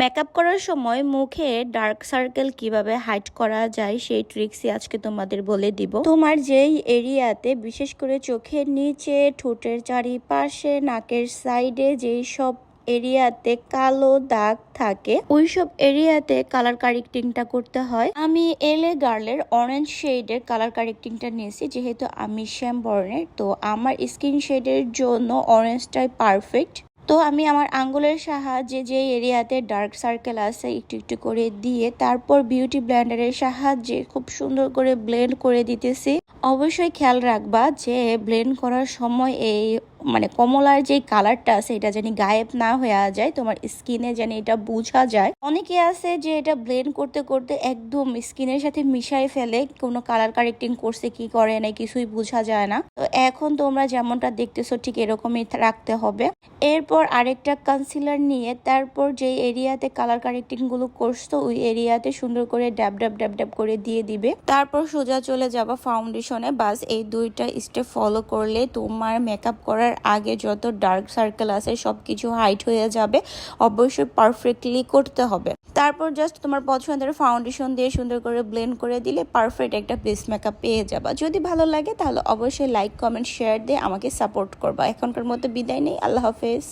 Makeup করার সময় মুখে ডার্ক সার্কেল কীভাবে হাইড করা যায় সেই ট্রিক্সই আজকে তোমাদের বলে দিব। তোমার যেই এরিয়াতে বিশেষ করে চোখের নিচে, ঠোঁটের চারিপাশে, নাকের সাইডে যেই সব এরিয়াতে কালো দাগ থাকে ওইসব এরিয়াতে কালার কারেক্টিংটা করতে হয়। আমি এলে গার্লের অরেঞ্জ শেডের কালার কারেক্টিংটা নিয়েছি, যেহেতু আমি শ্যাম বর্ণের, তো আমার স্কিন শেডের জন্য অরেঞ্জটাই পারফেক্ট তো আমি আমার আঙ্গুলের সাহায্যে যে এরিয়াতে ডার্ক সার্কেল আছে একটু একটু করে দিয়ে তারপর বিউটি ব্লেন্ডারের সাহায্যে খুব সুন্দর করে ব্লেন্ড করে দিতেছি। অবশ্যই খেয়াল রাখবা যে ব্লেন্ড করার সময় এই মানে কমলার যে কালারটা আছে, এটা জানি গায়েব না হয়ে যায়, তোমার স্কিনে জানি এটা বোঝা যায়। অনেকে আছে যে এটা ব্লেন্ড করতে করতে একদম স্কিনের সাথে মিশাই ফেলে, কোনো কালার কারেক্টিং করছে, কি করে না কিছুই বোঝা যায় না। তো এখন তোমরা যেমনটা দেখতেছো, ঠিক এরকমই রাখতে হবে। এরপর আরেকটা কনসিলার নিয়ে, তারপর যে এরিয়াতে কালার কারেক্টিংগুলো করছ, ওই এরিয়াতে সুন্দর করে ড্যাব ড্যাব ড্যাব ড্যাব করে দিয়ে দিবে। তারপর সোজা চলে যাবা ফাউন্ডেশনে বাস এই দুইটা স্টেপ ফলো করলে তোমার মেকআপ করার আগে যত ডার্ক সার্কেল আছে সব কিছু হাইট হয়ে যাবে। অবশ্যই পারফেক্টলি করতে হবে। তারপর জাস্ট তোমার পছন্দের ফাউন্ডেশন দিয়ে সুন্দর করে ব্লেন্ড করে দিলে পারফেক্ট একটা বেস মেকআপ পেয়ে যাবা। যদি ভালো লাগে তাহলে অবশ্যই লাইক কমেন্ট শেয়ার দিয়ে আমাকে সাপোর্ট করবা। এখনকার মতো বিদায় নেই। আল্লাহ হাফেজ।